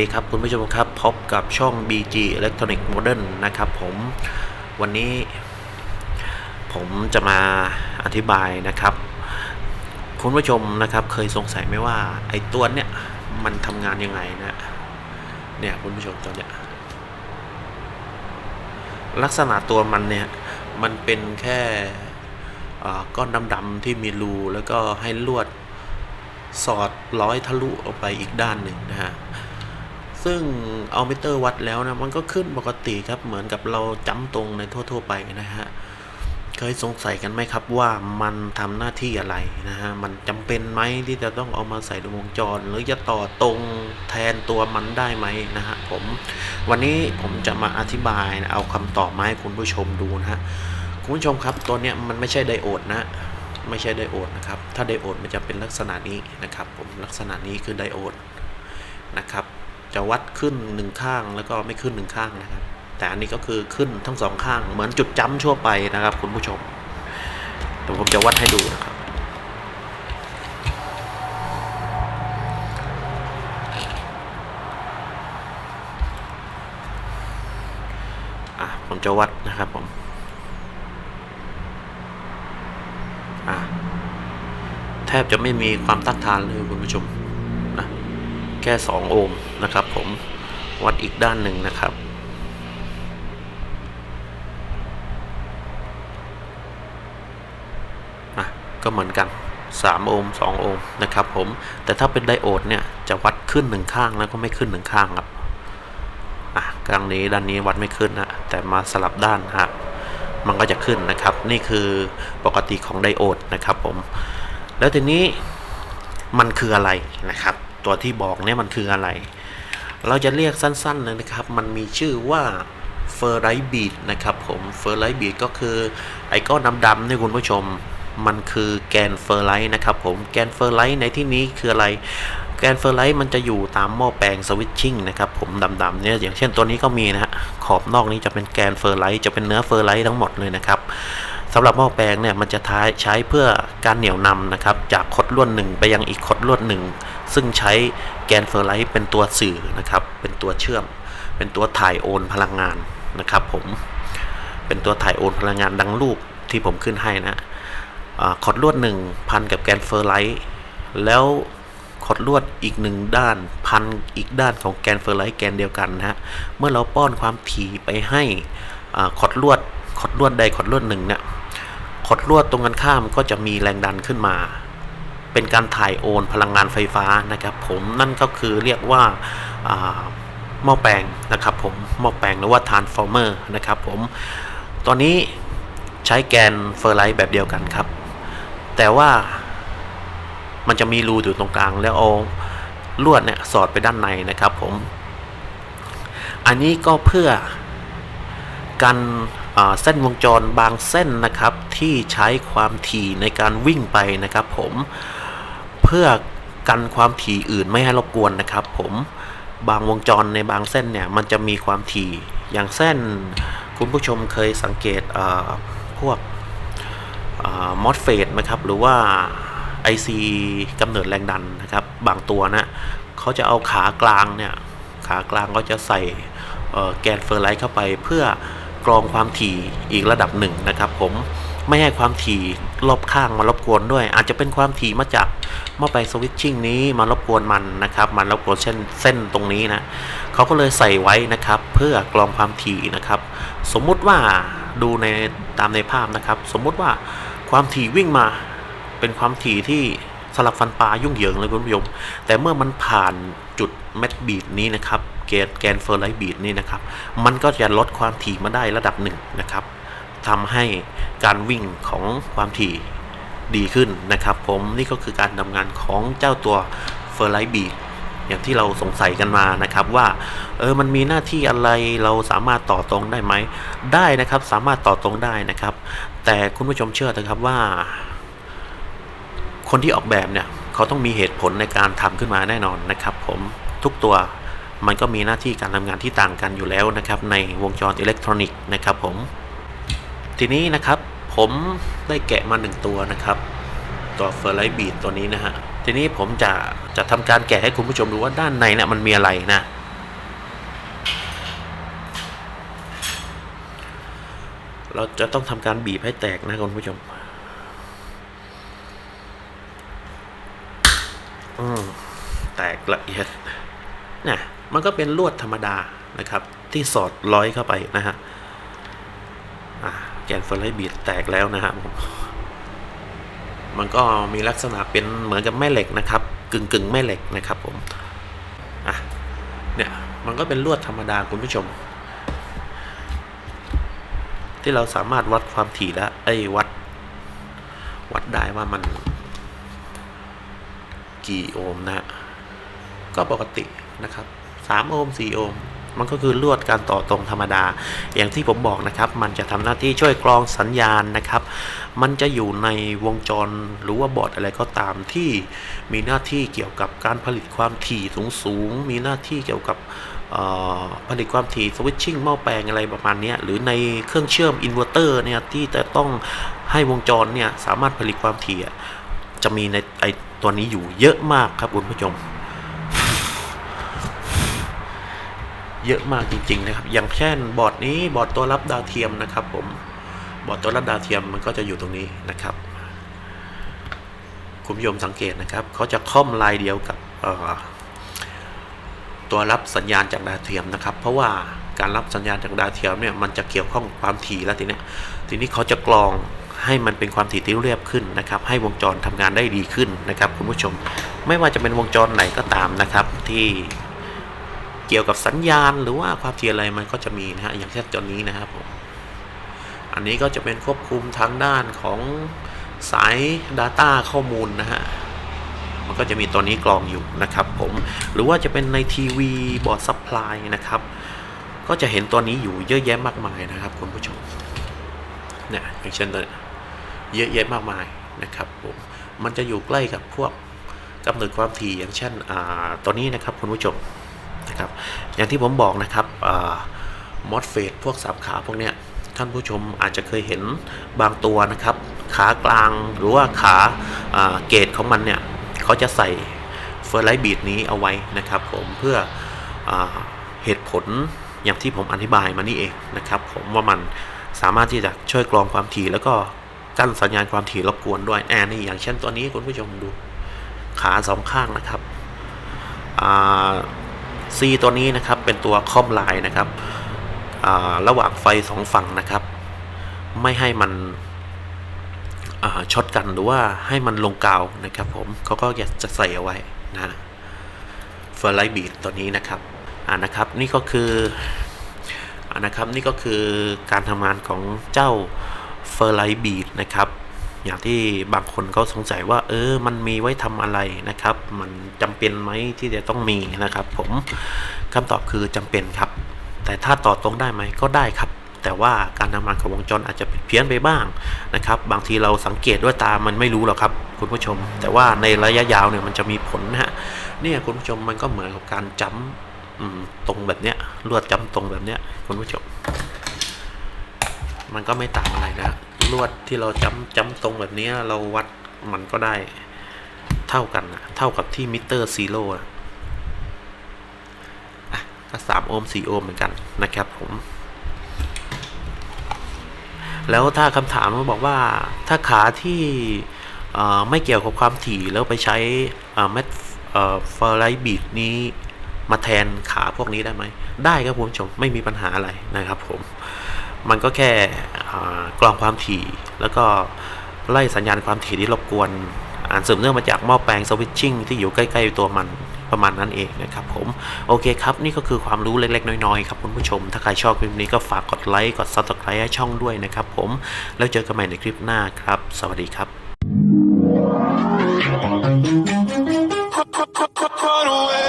วัสดีครับคุณผู้ชมครับพบกับช่อง BG Electronic Modern นะครับผมวันนี้ ผมจะมาอธิบายนะครับ คุณผู้ชมนะครับเคยสงสัยไหมว่าไอ้ตัวเนี้ยมันทำงานยังไงนะเนี่ยคุณผู้ชมตัวเนี้ยลักษณะตัวมันเนี่ยมันเป็นแค่ก้อนดำๆที่มีรูแล้วก็ให้ลวดสอดร้อยทะลุออกไปอีกด้านหนึ่งนะฮะ ซึ่งเอามิเตอร์วัดแล้วนะ มันก็ขึ้นปกติครับ เหมือนกับเราจำตรงในทั่ว ๆ ไปนะฮะ เคยสงสัยกันไหมครับว่ามันทำหน้าที่อะไรนะฮะ มันจำเป็นไหมที่จะต้องเอามาใส่ในวงจร หรือจะต่อตรงแทนตัวมันได้ไหมนะฮะผม วันนี้ผมจะมาอธิบายนะเอาคำตอบมาให้คุณผู้ชมดูนะฮะ คุณผู้ชมครับตัวเนี้ยมันไม่ใช่ไดโอดนะไม่ใช่ไดโอดนะครับ ถ้าไดโอดมันจะเป็นลักษณะนี้นะครับผม ลักษณะนี้คือไดโอดนะครับ จะวัดขึ้นหนึ่งข้างแล้วก็ไม่ขึ้นหนึ่งข้างนะครับ แต่อันนี้ก็คือขึ้นทั้งสองข้าง เหมือนจุดจ้ำทั่วไปนะครับ คุณผู้ชมเดี๋ยวผมจะวัดให้ดูนะครับ อะผมจะวัดนะครับผม อะแทบจะไม่มีความต้านทานเลยคุณผู้ชม แค่ 2 โอห์มนะครับ ผมวัดอีกด้านหนึ่งนะครับอะก็เหมือนกัน 3 โอห์ม2 โอห์มนะครับผมแต่ถ้าเป็นไดโอดเนี่ยจะวัดขึ้นหนึ่งข้างแล้วก็ไม่ขึ้นหนึ่งข้างครับอะกลางนี้ด้านนี้วัดไม่ขึ้นนะแต่มาสลับด้านนะครับมันก็จะขึ้นนะครับ นี่คือปกติของไดโอดนะครับผมแล้วทีนี้มันคืออะไรนะครับ ตัวที่บอกเนี่ยมันคืออะไร เราจะเรียกสั้นๆเลยนะครับ มันมีชื่อว่าเฟอร์ไรบีดนะครับผมเฟอร์ไรบีดก็คือไอ้ก้อนดำๆนี่คุณผู้ชมมันคือแกนเฟอร์ไลท์นะครับผมแกนเฟอร์ไลท์ในที่นี้คืออะไร แกนเฟอร์ไลท์มันจะอยู่ตามหม้อแปลงสวิตชิ่งนะครับผมดำๆเนี่ยอย่างเช่นตัวนี้ก็มีนะฮะขอบนอกนี้จะเป็นแกนเฟอร์ไลท์จะเป็นเนื้อเฟอร์ไลท์ทั้งหมดเลยนะครับ สำหรับหม้อแปลงเนี่ยมันจะท้ายใช้เพื่อการเหนี่ยวนำนะครับจากขดลวดหนึ่งไปยังอีกขดลวดหนึ่งซึ่งใช้แกนเฟอร์ไลท์เป็นตัวสื่อนะครับเป็นตัวเชื่อม เป็นตัวถ่ายโอนพลังงานนะครับผมเป็นตัวถ่ายโอนพลังงานดังรูปที่ผมขึ้นให้นะขดลวดหนึ่งพันกับแกนเฟอร์ไลท์แล้วขดลวดอีกหนึ่งด้านพันอีกด้านของแกนเฟอร์ไลท์แกนเดียวกันนะฮะเมื่อเราป้อนความถี่ไปให้ขดลวดขดลวดใดขดลวดหนึ่งเนี่ย ดลวดตรงกันข้ามก็จะมีแรงดันขึ้นมา เป็นการถ่ายโอนพลังงานไฟฟ้านะครับ ผมนั่นก็คือเรียกว่าหม้อแปลงนะครับ ผมหม้อแปลงหรือว่าทานฟอร์เมอร์นะครับ ผมตอนนี้ใช้แกนเฟอร์ไลท์แบบเดียวกันครับ แต่ว่ามันจะมีรูอยู่ตรงกลางแล้วเอาลวดเนี่ยสอดไปด้านในนะครับ ผม อันนี้ก็เพื่อกัน เส้นวงจรบางเส้นนะครับที่ใช้ความถี่ในการวิ่งไปนะครับ ผมเพื่อกันความถี่อื่นไม่ให้รบกวนนะครับ ผมบางวงจรในบางเส้นเนี่ยมันจะมีความถี่อย่างเส้น คุณผู้ชมเคยสังเกตพวกมอสเฟตนะครับหรือว่า IC กำเนิดแรงดันนะครับ บางตัวนะเขาจะเอาขากลางเนี่ยขากลางก็จะใส่แกนเฟอร์ไลท์เข้าไปเพื่อ กรองความถี่อีกระดับหนึ่งนะครับผมไม่ให้ความถี่รอบข้างมารบกวนด้วย อาจจะเป็นความถี่มาจากหม้อแปลงสวิตชิ่งนี้มารบกวนมันนะครับ มันรบกวนเส้นเส้นตรงนี้นะเขาก็เลยใส่ไว้นะครับ เพื่อกรองความถี่นะครับ สมมุติว่าดูในตามในภาพนะครับ สมมุติว่าความถี่วิ่งมาเป็นความถี่ที่สลับฟันปลายุ่งเหยิงเลยคุณผู้ชมแต่เมื่อมันผ่านจุดเม็ดบีดนี้นะครับ แกนเฟอร์ไลท์บีดนี่นะครับ มันก็จะลดความถี่มาได้ระดับหนึ่งนะครับทำให้การวิ่งของความถี่ดีขึ้นนะครับ ผมนี่ก็คือการทำงานของเจ้าตัวเฟอร์ไลท์บีดอย่างที่เราสงสัยกันมานะครับว่าเออมันมีหน้าที่อะไรเราสามารถต่อตรงได้ไหมได้นะครับสามารถต่อตรงได้นะครับ แต่คุณผู้ชมเชื่อเถอะครับว่า คนที่ออกแบบเนี่ยเขาต้องมีเหตุผลในการทำขึ้นมาแน่นอนนะครับ ผมทุกตัว มันก็มีหน้าที่การทำงานที่ต่างกันอยู่แล้วนะครับในวงจรอิเล็กทรอนิกส์นะครับผม ทีนี้นะครับผมได้แกะมา 1 ตัวนะครับ ตัวเฟอร์ไรท์บีดตัวนี้นะฮะ ทีนี้ผมจะจะทำการแกะให้คุณผู้ชมดูว่าด้านในเนี่ยมันมีอะไรนะ เราจะต้องทำการบีบให้แตกนะคุณผู้ชม อืม แตกละเอียดนะ มันก็เป็นลวดธรรมดานะครับ ที่สอดร้อยเข้าไปนะฮะแกนเฟอร์ไลบีดแตกแล้วนะฮะมมันก็มีลักษณะเป็นเหมือนกับแม่เหล็กนะครับ กึ่งกึ่งแม่เหล็กนะครับผมอะเนี่ยมันก็เป็นลวดธรรมดาคุณผู้ชม ที่เราสามารถวัดความถี่และไอ้วัด วัดได้ว่ามัน กี่โอห์มนะก็ปกตินะครับ 3 โอห์ม 4 โอห์ม มันก็คือลวดการต่อตรงธรรมดา อย่างที่ผมบอกนะครับ มันจะทำหน้าที่ช่วยกรองสัญญาณนะครับ มันจะอยู่ในวงจรหรือว่าบอร์ดอะไรก็ตามที่มีหน้าที่เกี่ยวกับการผลิตความถี่สูงสูงๆมีหน้าที่เกี่ยวกับผลิตความถี่สวิตชิ่งหม้อแปลงอะไรประมาณนี้หรือในเครื่องเชื่อมอินเวอร์เตอร์เนี่ยที่จะต้องให้วงจรเนี่ยสามารถผลิตความถี่จะมีในไอตัวนี้อยู่เยอะมากครับคุณผู้ชม เยอะมากจริง ๆ นะครับ อย่างเช่นบอร์ดนี้บอร์ดตัวรับดาวเทียมนะครับ ผมบอร์ดตัวรับดาวเทียมมันก็จะอยู่ตรงนี้นะครับ คุณผู้ชมสังเกตนะครับเขาจะค่อมลายเดียวกับตัวรับสัญญาณจากดาวเทียมนะครับ เพราะว่าการรับสัญญาณจากดาวเทียมเนี่ยมันจะเกี่ยวข้องกับความถี่แล้วทีเนี้ยทีนี้เขาจะกรองให้มันเป็นความถี่ที่เรียบขึ้นนะครับ ให้วงจรทำงานได้ดีขึ้นนะครับ คุณผู้ชม ไม่ว่าจะเป็นวงจรไหนก็ตามนะครับที่ เกี่ยวกับสัญญาณหรือว่าความถี่อะไรมันก็จะมีนะฮะอย่างเช่นตัวนี้นะครับผมอันนี้ก็จะเป็นควบคุมทางด้านของสาย Data ข้อมูลนะฮะมันก็จะมีตัวนี้กรองอยู่นะครับผมหรือว่าจะเป็นในทีวีบอร์ดซัพพลายนะครับก็จะเห็นตัวนี้อยู่เยอะแยะมากมายนะครับคุณผู้ชมเนี่ยอย่างเช่นตัวเนี้ยเยอะแยะมากมายนะครับผมมันจะอยู่ใกล้กับพวกกำเนิดความถี่อย่างเช่นอ่าตัวนี้นะครับคุณผู้ชม นะครับ อย่างที่ผมบอกนะครับมอสเฟตพวกสามขาพวกเนี้ยท่านผู้ชมอาจจะเคยเห็นบางตัวนะครับ ขากลางหรือว่าขาเกตของมันเนี่ยเขาจะใส่เฟอร์ไลท์บีดนี้เอาไว้นะครับผมเพื่ออเหตุผลอย่างที่ผมอธิบายมานี่เองนะครับผมว่ามันสามารถที่จะช่วยกรองความถี่แล้วก็กั้นสัญญาณความถี่รบกวนด้วยแอนนี่อย่างเช่นตัวนี้คุณผู้ชมดูขาสองข้างนะครับ ซีตัวนี้นะครับเป็นตัวคอมไลน์นะครับระหว่างไฟสองฝั่งนะครับ ไม่ให้มันช็อตกันหรือว่าให้มันลงกาวนะครับ ผมเขาก็อยากจะใส่เอาไว้นะเฟอร์ไลท์บีดตัวนี้นะครับอ่านะครับนี่ก็คืออ่านะครับนี่ก็คือการทำงานของเจ้าเฟอร์ไลท์บีดนะครับ อย่างที่บางคนเขาสงสัยว่า เออ มันมีไว้ทำอะไรนะครับ มันจำเป็นไหมที่จะต้องมีนะครับ ผมคำตอบคือจำเป็นครับ แต่ถ้าต่อตรงได้ไหมก็ได้ครับ แต่ว่าการทำงานของวงจรอาจจะผิดเพี้ยนไปบ้างนะครับ บางทีเราสังเกตด้วยตามันไม่รู้หรอกครับ คุณผู้ชม แต่ว่าในระยะยาวเนี่ยมันจะมีผลนะฮะเนี่ยคุณผู้ชมมันก็เหมือนกับการจำตรงแบบเนี้ยลวดจำตรงแบบเนี้ยคุณผู้ชม มันก็ไม่ต่างอะไรนะ ลวดที่เราจำจ้ำตรงแบบนี้เราวัดมันก็ได้เท่ากันนะเท่ากับที่มิเตอร์ซีโร่อะก็สามโอห์มสี่โอห์มเหมือนกันนะครับผม แล้วถ้าคำถามมันบอกว่าถ้าขาที่ไม่เกี่ยวกับความถี่แล้วไปใช้เม็ดเฟอร์ไลท์บีดนี้มาแทนขาพวกนี้ได้ไหม ได้ครับผู้ชมไม่มีปัญหาอะไรนะครับผม มันก็แค่กรองความถี่ แล้วก็ไล่สัญญาณความถี่ที่รบกวนอ่านสืบเนื่องมาจากหม้อแปลงสวิตชิ่งที่อยู่ใกล้ๆตัวมันประมาณนั้นเองนะครับผม โอเคครับ นี่ก็คือความรู้เล็กๆ น้อยๆ ครับคุณผู้ชม ถ้าใครชอบคลิปนี้ก็ฝากกดไลค์กด subscribe ให้ช่องด้วยนะครับผม แล้วเจอกันใหม่ในคลิปหน้าครับ สวัสดีครับ Run away.